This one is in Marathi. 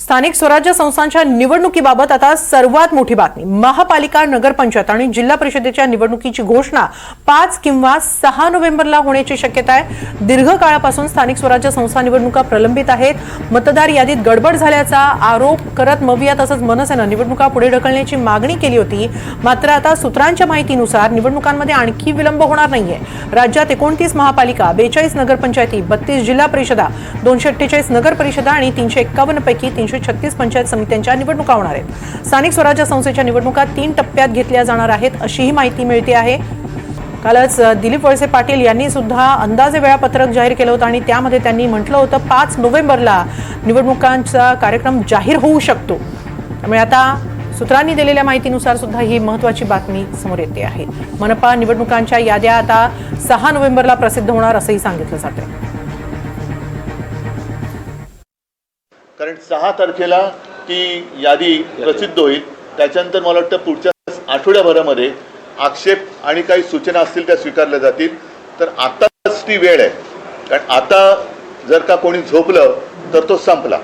स्थानिक स्वराज्य संस्थांच्या निवडणुकीबाबत आता सर्वात मोठी बातमी. महापालिका नगरपंचायत आणि जिल्हा परिषदेच्या निवडणुकीची घोषणा पाच किंवा सहा नोव्हेंबरला होण्याची शक्यता आहे. दीर्घकाळापासून स्थानिक स्वराज्य संस्था निवडणुका प्रलंबित आहेत. मतदार यादीत गडबड झाल्याचा आरोप करत मविया तसंच मनसेनं निवडणुका पुढे ढकलण्याची मागणी केली होती. मात्र आता सूत्रांच्या माहितीनुसार निवडणुकांमध्ये आणखी विलंब होणार नाहीये. राज्यात एकोणतीस महापालिका बेचाळीस नगरपंचायती बत्तीस जिल्हा परिषदा दोनशे अठ्ठेचाळीस नगर परिषदा आणि तीनशे एक्कावन्न पैकी तीनशे छत्तीस पंचायत समित्यांच्या निवडणुका होणार आहेत. स्थानिक स्वराज्य संस्थेच्या निवडणुका तीन टप्प्यात घेतल्या जाणार आहेत अशीही माहिती मिळते आहे. कालच दिलीप वळसे पाटील यांनी सुद्धा अंदाजे वेळापत्रक जाहीर केलं होतं आणि त्यामध्ये त्यांनी म्हटलं होतं पाच नोव्हेंबरला निवडणुकांचा कार्यक्रम जाहीर होऊ शकतो. त्यामुळे आता सूत्रांनी दिलेल्या माहितीनुसार सुद्धा ही महत्वाची बातमी समोर येते आहे. मनपा निवडणुकांच्या याद्या आता सहा नोव्हेंबरला प्रसिद्ध होणार असंही सांगितलं जातं कारण सहा तारखेला ती यादी प्रसिद्ध होईल. त्याच्यानंतर मला वाटतं पुढच्या आठवड्याभरामध्ये आक्षेप आणि काही सूचना असतील त्या स्वीकारल्या जातील. तर आताच ती वेळ आहे. कारण आता जर का कोणी झोपलं तर तो संपला.